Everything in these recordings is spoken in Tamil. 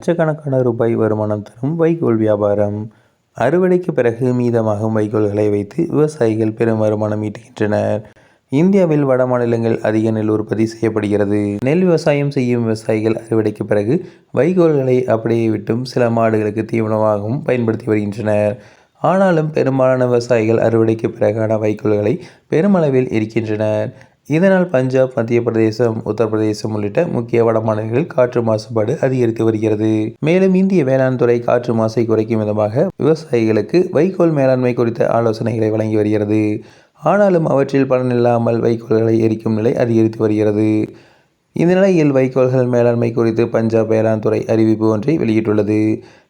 லட்சக்கணக்கான ரூபாய் வருமானம் தரும் வைக்கோல் வியாபாரம். அறுவடைக்கு பிறகு மீதமாகும் வைக்கோல்களை வைத்து விவசாயிகள் பெரும் வருமானம் ஈட்டுகின்றனர். இந்தியாவில் வட மாநிலங்கள் அதிக நெல் உற்பத்தி செய்யப்படுகிறது. நெல் விவசாயம் செய்யும் விவசாயிகள் அறுவடைக்கு பிறகு வைகோல்களை அப்படியே விட்டும் சில மாடுகளுக்கு தீவனமாகவும் பயன்படுத்தி வருகின்றனர். ஆனாலும் பெரும்பாலான விவசாயிகள் அறுவடைக்கு பிறகான வைக்கோல்களை பெருமளவில் இருக்கின்றனர் இதனால் பஞ்சாப் மத்திய பிரதேசம் உத்தரப்பிரதேசம் உள்ளிட்ட முக்கிய வட மாநிலங்களில் காற்று மாசுபாடு அதிகரித்து வருகிறது. மேலும் இந்திய வேளாண் துறை காற்று மாசை குறைக்கும் விதமாக விவசாயிகளுக்கு வைக்கோல் மேலாண்மை குறித்த ஆலோசனைகளை வழங்கி வருகிறது. ஆனாலும் அவற்றில் பலனில்லாமல் வைக்கோல்களை எரிக்கும் நிலை அதிகரித்து வருகிறது. இந்த நிலையில் வைக்கோல்கள் மேலாண்மை குறித்து பஞ்சாப் வேளாண் துறை அறிவிப்பு ஒன்றை வெளியிட்டுள்ளது.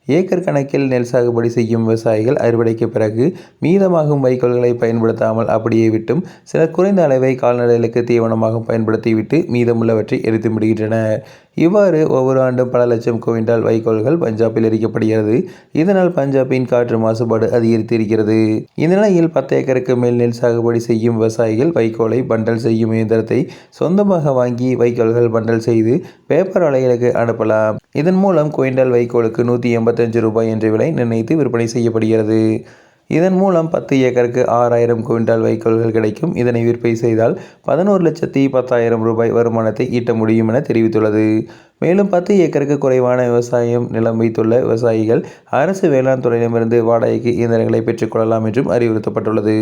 ஏக்கர் கணக்கில் நெல் சாகுபடி செய்யும் விவசாயிகள் அறுவடைக்கு பிறகு மீதமாகும் வைக்கோல்களை பயன்படுத்தாமல் அப்படியே விட்டும் சில குறைந்த அளவை கால்நடைகளுக்கு தீவனமாக பயன்படுத்திவிட்டு மீதமுள்ளவற்றை எரித்து விடுகின்றனர் இவ்வாறு ஒவ்வொரு ஆண்டும் பல லட்சம் குவிண்டால் வைக்கோல்கள் பஞ்சாபில் எரிக்கப்படுகிறது. இதனால் பஞ்சாபின் காற்று மாசுபாடு அதிகரித்திருக்கிறது. இந்த இந்நிலையில் பத்து ஏக்கருக்கு மேல் நெல் சாகுபடி செய்யும் விவசாயிகள் வைக்கோலை பண்டல் செய்யும் இயந்திரத்தை சொந்தமாக வாங்கி வைக்கோல்கள் பண்டல் செய்து பேப்பர் ஆலைகளுக்கு அனுப்பலாம். இதன் மூலம் குவிண்டால் வைக்கோலுக்கு நூற்றி எண்பத்தஞ்சு ரூபாய் என்ற விலை நிர்ணயித்து விற்பனை செய்யப்படுகிறது. இதன் மூலம் பத்து ஏக்கருக்கு ஆறாயிரம் குவிண்டால் வைக்கோல்கள் கிடைக்கும். இதனை விற்பனை செய்தால் பதினோரு லட்சத்தி பத்தாயிரம் ரூபாய் வருமானத்தை ஈட்ட முடியும் என தெரிவித்துள்ளது. மேலும் பத்து ஏக்கருக்கு குறைவான விவசாயம் நிலம் வைத்துள்ள விவசாயிகள் அரசு வேளாண் துறையிடமிருந்து வாடகைக்கு இயந்திரங்களை பெற்றுக்கொள்ளலாம் என்றும் அறிவுறுத்தப்பட்டுள்ளது.